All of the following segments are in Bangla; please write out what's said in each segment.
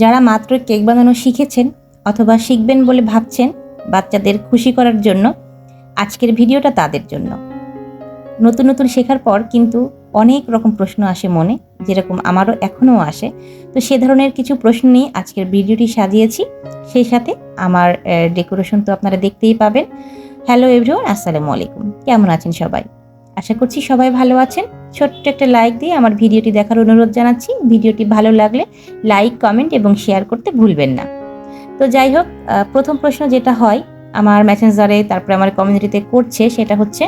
যারা মাত্র কেক বানানো শিখেছেন অথবা শিখবেন বলে ভাবছেন বাচ্চাদের খুশি করার জন্য আজকের ভিডিওটা তাদের জন্য। নতুন নতুন শেখার পর কিন্তু অনেক রকম প্রশ্ন আসে মনে, যেরকম আমারও এখনও আসে। তো সে ধরনের কিছু প্রশ্ন নিয়ে আজকের ভিডিওটি সাজিয়েছি। সেই সাথে আমার ডেকোরেশন তো আপনারা দেখতেই পাবেন। হ্যালো এভরিওয়ান আসসালামু আলাইকুম। কেমন আছেন সবাই? আশা করছি সবাই ভালো আছেন। ছোট্ট একটা লাইক দিয়ে আমার ভিডিওটি দেখার অনুরোধ জানাচ্ছি। ভিডিওটি ভালো লাগলে লাইক কমেন্ট এবং শেয়ার করতে ভুলবেন না। তো যাই হোক প্রথম প্রশ্ন যেটা হয় আমার মেসেঞ্জারে তারপরে আমার কমিউনিটিতে করছে, সেটা হচ্ছে,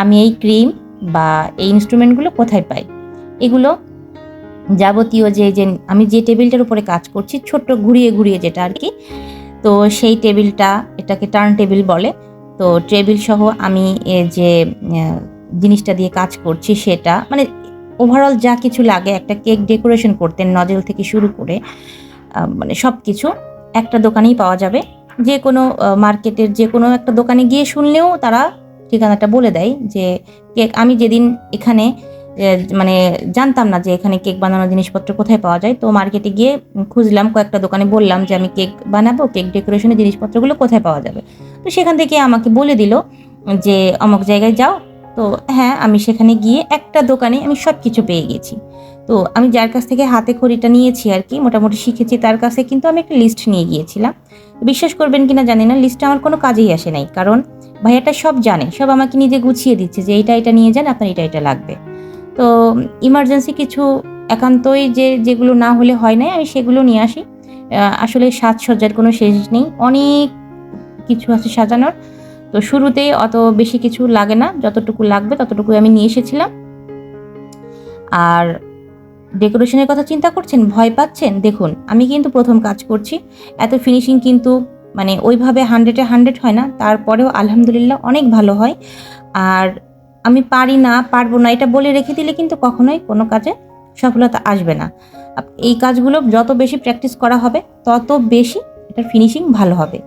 আমি এই ক্রিম বা এই ইনস্ট্রুমেন্টগুলো কোথায় পাই? এগুলো যাবতীয় যে যে, আমি যে টেবিলটার উপরে কাজ করছি, ছোট্ট ঘুরিয়ে ঘুরিয়ে যেটা আর কি, তো সেই টেবিলটা, এটাকে টার্ন টেবিল বলে। তো টেবিল সহ আমি যে জিনিসটা দিয়ে কাজ করছি সেটা মানে ওভারঅল যা কিছু লাগে, একটা কেক ডেকোরেশন করতে, নজেল থেকে শুরু করে মানে সব কিছু একটা দোকানেই পাওয়া যাবে। যে কোনো মার্কেটের যে কোনো একটা দোকানে গিয়ে শুনলেও তারা ঠিকানাটা বলে দেয় যে কেক, আমি যেদিন এখানে মানে জানতাম না যে এখানে কেক বানানোর জিনিসপত্র কোথায় পাওয়া যায়, তো মার্কেটে গিয়ে খুঁজলাম, কয়েকটা দোকানে বললাম যে আমি কেক বানাবো, কেক ডেকোরেশনের জিনিসপত্রগুলো কোথায় পাওয়া যাবে। তো সেখান থেকে আমাকে বলে দিল যে অমুক জায়গায় যাও তো হ্যাঁ আমি সেখানে গিয়ে একটা দোকানে আমি সব কিছু পেয়ে গেছি। তো আমি যার কাছ থেকে হাতে খড়িটা নিয়েছি আর কি, মোটামুটি শিখেছি তার কাছে কিন্তু আমি একটা লিস্ট নিয়ে গিয়েছিলাম। বিশ্বাস করবেন কিনা জানি না লিস্টটা আমার কোনো কাজেই আসে নাই, কারণ ভাইয়াটা সব জানে, সব আমাকে নিজে গুছিয়ে দিচ্ছে যে এইটা এটা নিয়ে যান, আপনার এটা এটা লাগবে। তো ইমার্জেন্সি কিছু একান্তই যে যেগুলো না হলে হয় নাই, আমি সেগুলো নিয়ে আসি। আসলে সাজসজ্জার কোনো শেষ নেই, অনেক কিছু আছে সাজানোর। তো শুরুতেই অত বেশি কিছু লাগে না, যতটুকু লাগবে ততটুকু আমি নিয়ে এসেছিলাম। আর ডেকোরেশনের কথা চিন্তা করছেন? ভয় পাচ্ছেন? দেখুন, আমি কিন্তু প্রথম কাজ করছি। এত ফিনিশিং কিন্তু মানে ওইভাবে হান্ড্রেডে হান্ড্রেড হয় না, তারপরেও আলহামদুলিল্লাহ অনেক ভালো হয়। আর আমি পারি না, পারব না, এটা বলে রেখে দিলে কিন্তু কখনোই কোনো কাজে সফলতা আসবে না। এই কাজগুলো যত বেশি প্র্যাকটিস করা হবে, তত বেশি এটার ফিনিশিং ভালো হবে।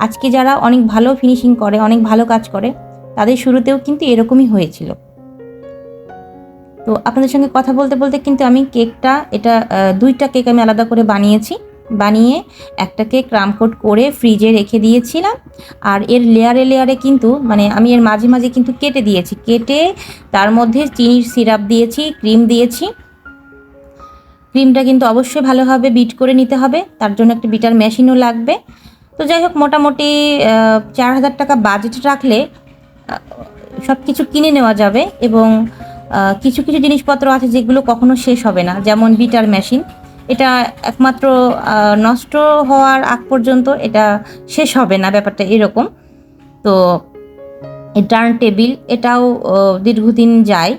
আজকে যারা অনেক ভালো ফিনিশিং করে, অনেক ভালো কাজ করে, তাদের শুরুতেও কিন্তু এরকমই হয়েছিল। তো আপনাদের সঙ্গে কথা বলতে বলতে কিন্তু আমি কেকটা, এটা দুইটা কেক আমি আলাদা করে বানিয়েছি। বানিয়ে একটা কেক রামকোট করে ফ্রিজে রেখে দিয়েছিলাম। আর এর লেয়ারে লেয়ারে কিন্তু মানে আমি এর মাঝে মাঝে কিন্তু কেটে দিয়েছি। কেটে তার মধ্যে চিনির সিরাপ দিয়েছি, ক্রিম দিয়েছি। ক্রিমটা কিন্তু অবশ্যই ভালোভাবে বিট করে নিতে হবে। তার জন্য একটা বিটার মেশিনও লাগবে। তো যাই হোক, মোটামুটি চার হাজার টাকা বাজেট রাখলে সব কিছু কিনে নেওয়া যাবে এবং কিছু কিছু জিনিসপত্র আছে যেগুলো কখনো শেষ হবে না, যেমন বিটার মেশিন। এটা একমাত্র নষ্ট হওয়ার আগ পর্যন্ত এটা শেষ হবে না, ব্যাপারটা এরকম। তো টার্ন টেবিল এটাও দীর্ঘদিন যায়।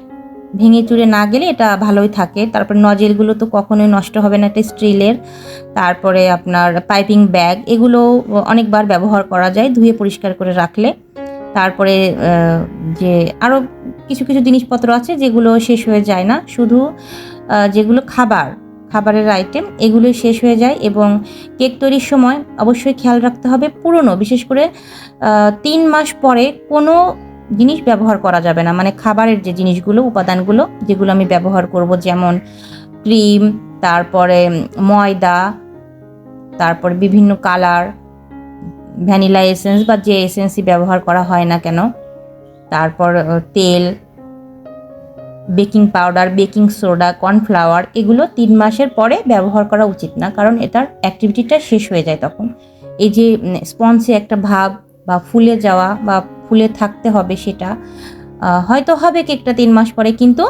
ভেঙে চুরে না গেলে এটা ভালোই থাকে। তারপর নজেলগুলো তো কখনোই নষ্ট হবে না এটা স্টিলের। তারপরে আপনার পাইপিং ব্যাগ, এগুলো অনেকবার ব্যবহার করা যায় ধুয়ে পরিষ্কার করে রাখলে। তারপরে যে আরও কিছু কিছু জিনিসপত্র আছে যেগুলো শেষ হয়ে যায় না। শুধু যেগুলো খাবার, খাবারের আইটেম এগুলোই শেষ হয়ে যায় এবং কেক তৈরির সময় অবশ্যই খেয়াল রাখতে হবে পুরনো। বিশেষ করে তিন মাস পরে কোনো জিনিস ব্যবহার করা যাবে না। মানে খাবারের যে জিনিসগুলো, উপাদানগুলো, যেগুলো আমি ব্যবহার করব, যেমন ক্রিম, তারপরে ময়দা, তারপর বিভিন্ন কালার, ভ্যানিলা এসেন্স বা যে এসেন্সই ব্যবহার করা হয় না কেন, তারপর তেল, baking powder, baking soda, cornflour, এগুলো তিন মাসের পরে ব্যবহার করা উচিত না, কারণ এটার অ্যাক্টিভিটিটা শেষ হয়ে যায় তখন। এই যে স্পঞ্জে একটা ভাব বা ফুলে যাওয়া বা থাকতে হবে সেটা। হয়তো হবে কেকটা তিন মাস পরে, কিন্তু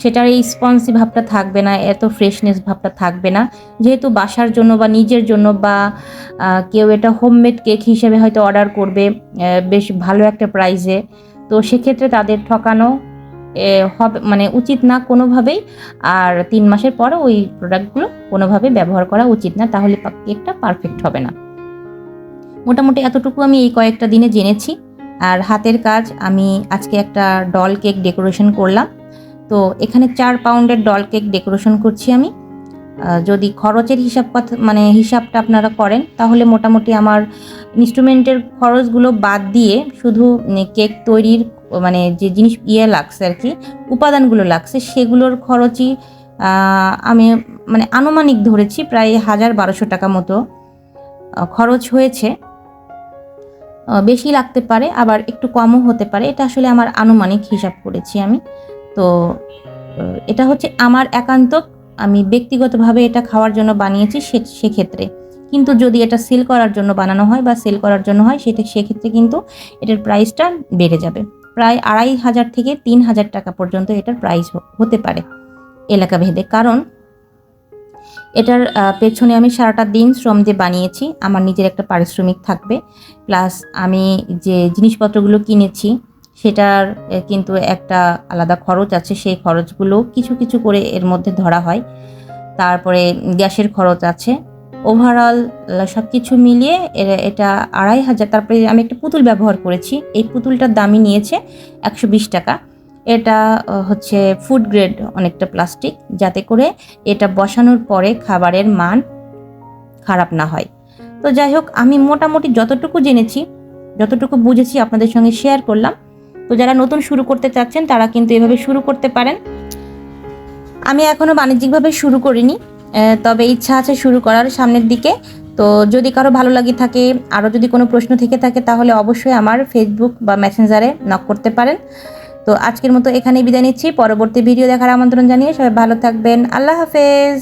সেটার এই স্পঞ্জি ভাবটা থাকবে না, এত ফ্রেশনেস ভাবটা থাকবে না। যেহেতু বাসার জন্য বা নিজের জন্য বা কেউ এটা হোমমেড কেক হিসেবে হয়তো অর্ডার করবে বেশ ভালো একটা প্রাইসে তো সেক্ষেত্রে তাদের ঠকানো হবে মানে উচিত না কোনোভাবেই। আর তিন মাসের পর ওই প্রোডাক্টগুলো কোনোভাবে ব্যবহার করা উচিত না, তাহলে কেকটা পারফেক্ট হবে না। মোটামুটি এতটুকু আমি এই কয়েকটা দিনে জেনেছি। আর হাতের কাজ আমি আজকে একটা ডল কেক ডেকোরেশন করলাম। তো এখানে চার পাউন্ডের ডল কেক ডেকোরেশন করছি আমি। যদি খরচের হিসাব কথা মানে হিসাবটা আপনারা করেন, তাহলে মোটামুটি আমার ইনস্ট্রুমেন্টের খরচগুলো বাদ দিয়ে শুধু কেক তৈরির মানে যে জিনিস ইয়ে লাগছে আর কি, উপাদানগুলো লাগছে, সেগুলোর খরচই আমি মানে আনুমানিক ধরেছি প্রায় হাজার বারোশো টাকা মতো খরচ হয়েছে। বেশি লাগতে পারে, আবার একটু কমও হতে পারে। এটা আসলে আমার আনুমানিক হিসাব করেছি আমি। তো এটা হচ্ছে আমার একান্ত আমি ব্যক্তিগতভাবে এটা খাওয়ার জন্য বানিয়েছি সে, সেক্ষেত্রে। কিন্তু যদি এটা সেল করার জন্য বানানো হয় বা সেল করার জন্য হয়, সেটা, সেক্ষেত্রে কিন্তু এটার প্রাইসটা বেড়ে যাবে। প্রায় আড়াই হাজার থেকে তিন হাজার টাকা পর্যন্ত এটার প্রাইস হতে পারে এলাকা ভেদে কারণ এটার পেছনে আমি সারাটা দিন শ্রম দিয়ে বানিয়েছি, আমার নিজের একটা পারিশ্রমিক থাকবে। প্লাস আমি যে জিনিসপত্রগুলো কিনেছি, সেটার কিন্তু একটা আলাদা খরচ আছে। সেই খরচগুলো কিছু কিছু করে এর মধ্যে ধরা হয়। তারপরে গ্যাসের খরচ আছে। ওভারঅল সব কিছু মিলিয়ে এটা আড়াই হাজার। তারপরে আমি একটা পুতুল ব্যবহার করেছি। এই পুতুলটার দামই নিয়েছে একশো বিশ টাকা। এটা হচ্ছে ফুড গ্রেড অনেকটা প্লাস্টিক যাতে করে এটা বসানোর পরে খাবারের মান খারাপ না হয়। তো যাই হোক, আমি মোটামুটি যতটুকু জেনেছি, যতটুকু বুঝেছি আপনাদের সঙ্গে শেয়ার করলাম। তো যারা নতুন শুরু করতে চাচ্ছেন, তারা কিন্তু এভাবে শুরু করতে পারেন। আমি এখনও বাণিজ্যিকভাবে শুরু করিনি তবে ইচ্ছা আছে শুরু করার সামনের দিকে। তো যদি কারও ভালো লাগে থাকে আরও যদি কোনো প্রশ্ন থেকে থাকে, তাহলে অবশ্যই আমার ফেসবুক বা মেসেঞ্জারে নক করতে পারেন। তো আজকের মতো এখানেই বিদায় নিচ্ছি। পরবর্তী ভিডিও দেখার আমন্ত্রণ জানিয়ে সবাই ভালো থাকবেন। আল্লাহ হাফেজ।